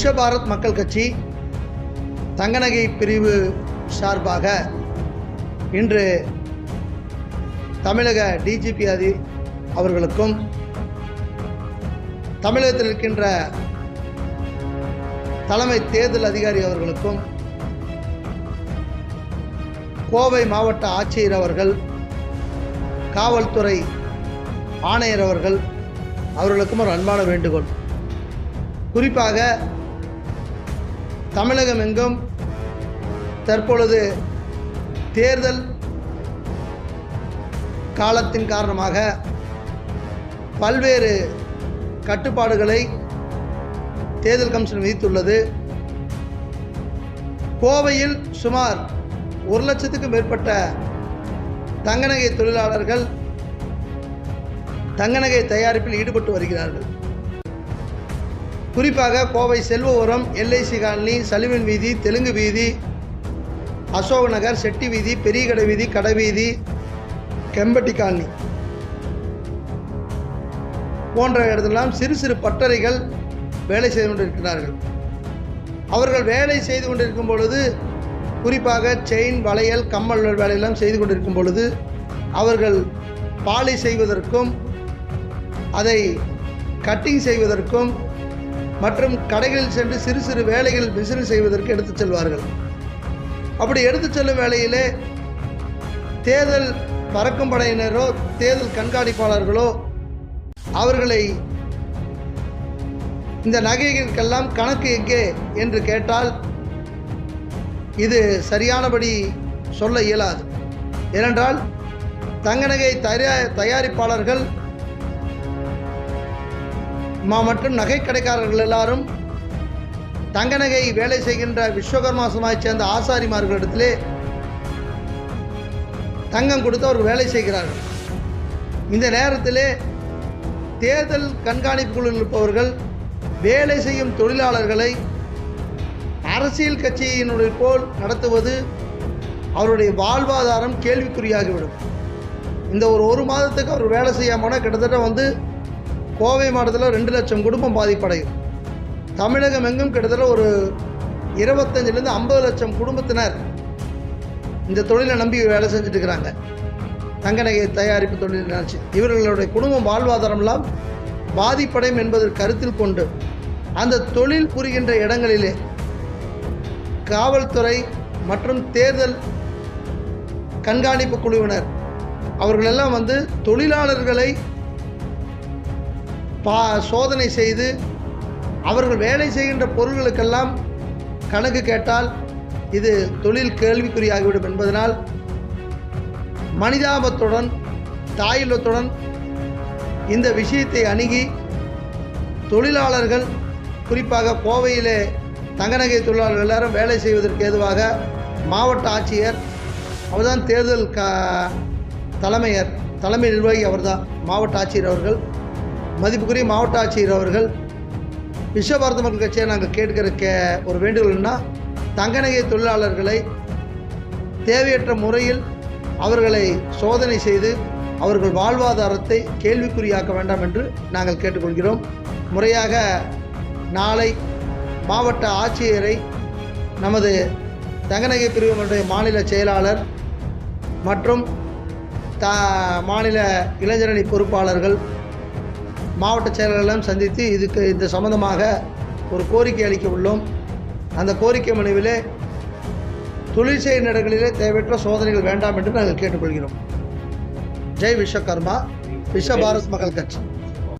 விஸ்வபாரத் மக்கள் கட்சி தங்கநகை பிரிவு சார்பாக இன்று தமிழக டிஜிபி அதி அவர்களுக்கும் தமிழகத்தில் இருக்கின்ற தலைமை தேர்தல் அதிகாரி அவர்களுக்கும் கோவை மாவட்ட ஆட்சியர் அவர்கள் காவல்துறை ஆணையர் அவர்கள் அவர்களுக்கும் ஒரு அன்பான வேண்டுகோள். குறிப்பாக தமிழகம் எங்கும் தற்பொழுது தேர்தல் காலத்தின் காரணமாக பல்வேறு கட்டுப்பாடுகளை தேர்தல் கமிஷன் விதித்துள்ளது. கோவையில் சுமார் ஒரு லட்சத்துக்கும் மேற்பட்ட தங்கநகை தொழிலாளர்கள் தங்கநகை தயாரிப்பில் ஈடுபட்டு வருகிறார்கள். குறிப்பாக கோவை செல்வபுரம் எல்ஐசி காலனி சலிமன் வீதி தெலுங்கு வீதி அசோக் நகர் செட்டி வீதி பெரியகடை வீதி கடைவீதி கெம்பட்டி காலனி போன்ற இடத்திலெல்லாம் சிறு சிறு பட்டறைகள் வேலை செய்து கொண்டிருக்கிறார்கள். அவர்கள் வேலை செய்து கொண்டிருக்கும் பொழுது குறிப்பாக செயின் வளையல் கம்மல் வேலையெல்லாம் செய்து கொண்டிருக்கும் பொழுது அவர்கள் பாலை செய்வதற்கும் அதை கட்டிங் செய்வதற்கும் மற்றும் கடைகளில் சென்று சிறு சிறு வேலைகள் பிசினஸ் செய்வதற்கு எடுத்துச் செல்வார்கள். அப்படி எடுத்துச் செல்லும் வேளையிலே தேர்தல் பறக்கும் படையினரோ தேர்தல் கண்காணிப்பாளர்களோ அவர்களை இந்த நகைகளுக்கெல்லாம் கணக்கு எங்கே என்று கேட்டால் இது சரியானபடி சொல்ல இயலாது. ஏனென்றால் தங்க நகை தயா தயாரிப்பாளர்கள் மற்றும் நகை கடைக்காரர்கள் எல்லாரும் தங்க நகை வேலை செய்கின்ற விஸ்வகர்மா சமாஜை சேர்ந்த ஆசாரிமார்களிடத்திலே தங்கம் கொடுத்து அவர்கள் வேலை செய்கிறார்கள். இந்த நேரத்திலே தேர்தல் கண்காணிப்பு குழுவில் இருப்பவர்கள் வேலை செய்யும் தொழிலாளர்களை அரசியல் கட்சியினுடைய போல் நடத்துவது அவருடைய வாழ்வாதாரம் கேள்விக்குறியாகிவிடும். இந்த ஒரு ஒரு மாதத்துக்கு அவர் வேலை செய்யாமல் கிட்டத்தட்ட வந்து கோவை மாவட்டத்தில் ரெண்டு லட்சம் குடும்பம் பாதிப்படையும். தமிழகம் எங்கும் கிட்டத்தட்ட ஒரு இருபத்தஞ்சிலேருந்து ஐம்பது லட்சம் குடும்பத்தினர் இந்த தொழிலை நம்பி வேலை செஞ்சுட்டு இருக்கிறாங்க தங்க நகை தயாரிப்பு தொழில் இவர்களுடைய குடும்பம் வாழ்வாதாரம்லாம் பாதிப்படையும் என்பதை கருத்தில் கொண்டு அந்த தொழில் புரிகின்ற இடங்களிலே காவல்துறை மற்றும் தேர்தல் கண்காணிப்பு குழுவினர் அவர்களெல்லாம் வந்து தொழிலாளர்களை பா சோதனை செய்து அவர்கள் வேலை செய்கின்ற பொருள்களுக்கெல்லாம் கணக்கு கேட்டால் இது தொழில் கேள்விக்குறியாகிவிடும் என்பதனால் மனிதாபத்துடன் தாயுள்ளத்துடன் இந்த விஷயத்தை அணுகி தொழிலாளர்கள் குறிப்பாக கோவையிலே தங்கநகை தொழிலாளர்கள் எல்லாரும் வேலை செய்வதற்கு ஏதுவாக மாவட்ட ஆட்சியர் அவர்தான் தேர்தல் க தலைமையர் தலைமை நிர்வாகி அவர்தான் மாவட்ட ஆட்சியர் அவர்கள். மதிப்புக்குரிய மாவட்ட ஆட்சியர் அவர்கள் விஸ்வபாரத மக்கள் கட்சியை நாங்கள் கேட்கிற கே ஒரு வேண்டுகோள்னா தங்கநகை தொழிலாளர்களை தேவையற்ற முறையில் அவர்களை சோதனை செய்து அவர்கள் வாழ்வாதாரத்தை கேள்விக்குறியாக்க வேண்டாம் என்று நாங்கள் கேட்டுக்கொள்கிறோம். முறையாக நாளை மாவட்ட ஆட்சியரை நமது தங்கநகை பிரிவினுடைய மாநில செயலாளர் மற்றும் த மாநில இளைஞரணி பொறுப்பாளர்கள் மாவட்ட செயலாளர்களும் சந்தித்து இதுக்கு இந்த சம்பந்தமாக ஒரு கோரிக்கை அளிக்க உள்ளோம். அந்த கோரிக்கை மனுவிலே தொழில் செய்யும் இடங்களிலே தேவையற்ற சோதனைகள் வேண்டாம் என்று நாங்கள் கேட்டுக்கொள்கிறோம். ஜெய் விஸ்வகர்மா விஸ்வ பாரத் மக்கள் கட்சி.